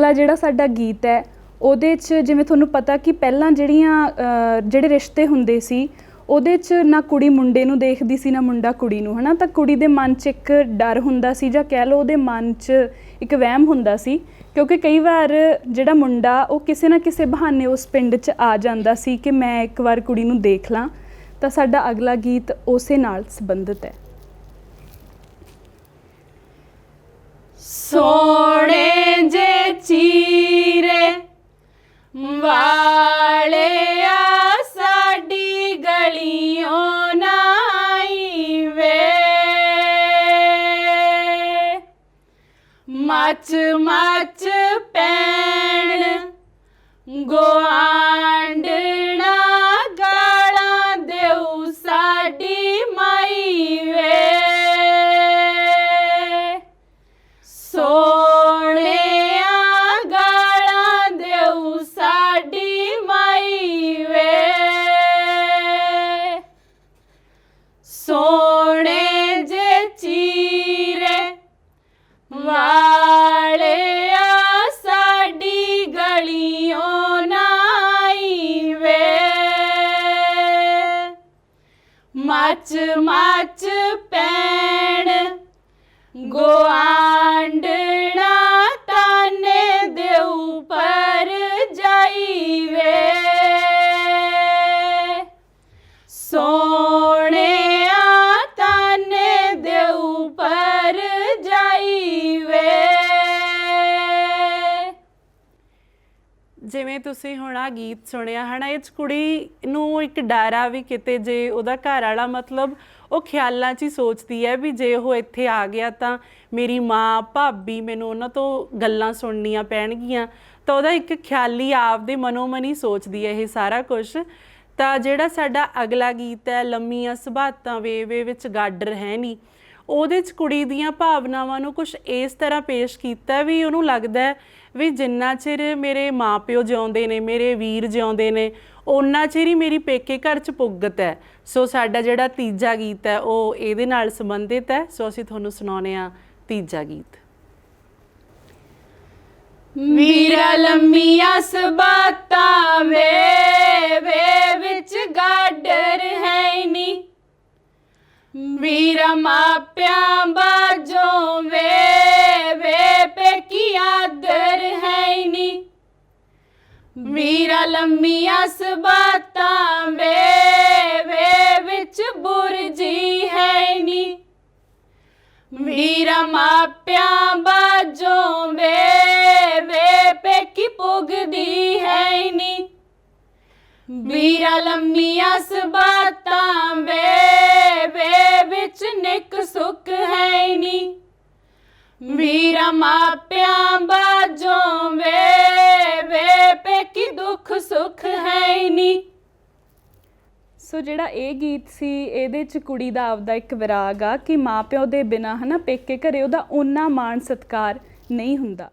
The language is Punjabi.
ਅਗਲਾ ਜਿਹੜਾ ਸਾਡਾ ਗੀਤ ਹੈ, ਉਹਦੇ 'ਚ ਜਿਵੇਂ ਤੁਹਾਨੂੰ ਪਤਾ ਕਿ ਪਹਿਲਾਂ ਜਿਹੜੀਆਂ ਜਿਹੜੇ ਰਿਸ਼ਤੇ ਹੁੰਦੇ ਸੀ, ਉਹਦੇ 'ਚ ਨਾ ਕੁੜੀ ਮੁੰਡੇ ਨੂੰ ਦੇਖਦੀ ਸੀ, ਨਾ ਮੁੰਡਾ ਕੁੜੀ ਨੂੰ, ਹਨਾ? ਤਾਂ ਕੁੜੀ ਦੇ ਮਨ 'ਚ ਇੱਕ ਡਰ ਹੁੰਦਾ ਸੀ ਜਾਂ ਕਹਿ ਲਓ ਉਹਦੇ ਮਨ 'ਚ ਇੱਕ ਵਹਿਮ ਹੁੰਦਾ ਸੀ, ਕਿਉਂਕਿ ਕਈ ਵਾਰ ਜਿਹੜਾ ਮੁੰਡਾ, ਉਹ ਕਿਸੇ ਨਾ ਕਿਸੇ ਬਹਾਨੇ ਉਸ ਪਿੰਡ 'ਚ ਆ ਜਾਂਦਾ ਸੀ ਕਿ ਮੈਂ ਇੱਕ ਵਾਰ ਕੁੜੀ ਨੂੰ ਦੇਖ ਲਾਂ। ਤਾਂ ਸਾਡਾ ਅਗਲਾ ਗੀਤ ਉਸੇ ਨਾਲ ਸੰਬੰਧਿਤ ਹੈ। ਸੋਹਣੇ ਮੱਚ ਮੱਚ ਪੈਣ। ਗੋਆਂਡਣਾ ਮੱਚ ਮੱਚ ਪੈਣ। ਗੋਆਂਡਣਾ ਜਿਵੇਂ ਤੁਸੀਂ ਹੁਣ ਆ ਗੀਤ ਸੁਣਿਆ, ਹਨਾ, ਇਹ 'ਚ ਕੁੜੀ ਨੂੰ ਇੱਕ ਡਰ ਵੀ ਕਿਤੇ ਜੇ ਉਹਦਾ ਘਰ ਵਾਲਾ ਮਤਲਬ ਉਹ ਖਿਆਲਾਂ 'ਚ ਹੀ ਸੋਚਦੀ ਹੈ ਵੀ ਜੇ ਉਹ ਇੱਥੇ ਆ ਗਿਆ ਤਾਂ ਮੇਰੀ ਮਾਂ, ਭਾਬੀ ਮੈਨੂੰ ਉਹਨਾਂ ਤੋਂ ਗੱਲਾਂ ਸੁਣਨੀਆਂ ਪੈਣਗੀਆਂ। ਤਾਂ ਉਹਦਾ ਇੱਕ ਖਿਆਲੀ ਆਪਦੇ ਮਨੋਮਨੀ ਸੋਚਦੀ ਹੈ ਇਹ ਸਾਰਾ ਕੁਝ ਤਾਂ ਜਿਹੜਾ ਸਾਡਾ ਅਗਲਾ ਗੀਤ ਹੈ, ਲੰਮੀਆਂ ਸੁਭਾਤਾਂ ਵੇ ਵੇ ਵਿੱਚ ਗਾਡਰ ਹੈ ਨਹੀਂ ਉਹਦੇ 'ਚ ਕੁੜੀ ਦੀਆਂ ਭਾਵਨਾਵਾਂ ਨੂੰ ਕੁਝ ਇਸ ਤਰ੍ਹਾਂ ਪੇਸ਼ ਕੀਤਾ ਵੀ ਉਹਨੂੰ ਲੱਗਦਾ ਵੀ ਜਿੰਨਾ ਚਿਰ ਮੇਰੇ ਮਾਪਿਓ ਜਿਉਂਦੇ ਨੇ, ਮੇਰੇ ਵੀਰ ਜਿਉਂਦੇ ਨੇ ਉਹਨਾਂ ਚਿਰ ਹੀ ਮੇਰੀ ਪੇਕੇ ਘਰ 'ਚ ਪੁੱਗਤ ਹੈ। ਸੋ ਸਾਡਾ ਜਿਹੜਾ ਤੀਜਾ ਗੀਤ ਹੈ, ਉਹ ਇਹਦੇ ਨਾਲ ਸੰਬੰਧਿਤ ਹੈ। ਸੋ ਅਸੀਂ ਤੁਹਾਨੂੰ ਸੁਣਾਉਂਦੇ ਹਾਂ ਤੀਜਾ ਗੀਤ। ਮੇਰਾ ਲੰਮੀਆਂ ਸਬਾਤਾਂ ਵੇ ਵੀਰਾ ਮਾਪਿਆਂ ਬਾਜੋਂ ਵੇ ਵੇ ਪੇਕੀ ਆਦਰ ਹੈ ਨੀ। ਵੀਰਾ ਲੰਮੀਆਂ ਸਬਾਤਾਂ ਵੇ ਵੇ ਵਿੱਚ ਬੁਰਜੀ ਹੈ ਨੀ। ਵੀਰਾ ਮਾਪਿਆਂ ਬਾਜੋਂ ਵੇ ਵੇ ਪੇਕੀ ਪੁਗਦੀ ਹੈ ਨੀ। ਵੀਰਾ ਲੰਮੀਆਂ ਸਬਾਤਾਂ ਵੀਰਾ ਮਾਪਿਆਂ ਬਾਜੋਂ ਵੇ ਵੇ ਪੇਕੀ ਦੁੱਖ ਸੁੱਖ ਹੈ ਨੀ ਸੋ ਜਿਹੜਾ ਇਹ ਗੀਤ ਸੀ, ਇਹਦੇ ਚ ਕੁੜੀ ਦਾ ਆਪਦਾ ਇੱਕ ਵਿਰਾਗ ਆ ਕਿ ਮਾਪਿਓ ਦੇ ਬਿਨਾ ਹਨਾ ਪੇਕੇ ਘਰੇ ਉਹਦਾ ਓਨਾ ਮਾਣ ਸਤਕਾਰ ਨਹੀਂ ਹੁੰਦਾ।